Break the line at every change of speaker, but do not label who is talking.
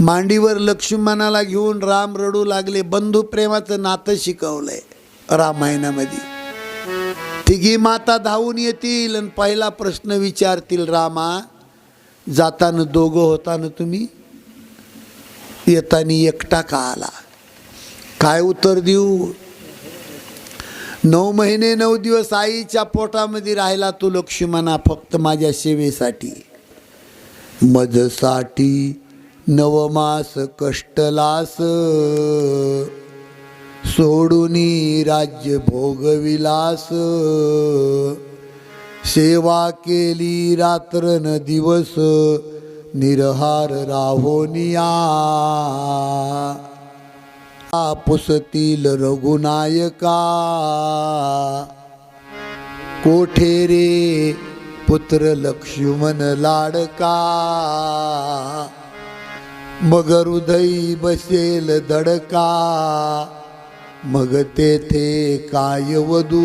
मांडीवर लक्ष्मणाला घेऊन राम रडू लागले. बंधू प्रेमाचं नातं शिकवलंय रामायणामध्ये. तिघी माता धावून येतील आणि पहिला प्रश्न विचारतील रामा जाताना दोघं होताना तुम्ही येताना एकटा का आला? काय उत्तर देऊ? नऊ महिने नऊ दिवस आईच्या पोटामध्ये राहिला तू लक्ष्मणा फक्त माझ्या सेवेसाठी. मजसाठी नवमास कष्टलास. सोडूनी राज्य भोगविलास. सेवा केली रात्र न दिवस निरहार राहोनिया. पुसतील रघुनायका. कोठे रे पुत्र लक्ष्मण लाडका? मग हृदयी बसेल दडका मग तेथे काय वधू?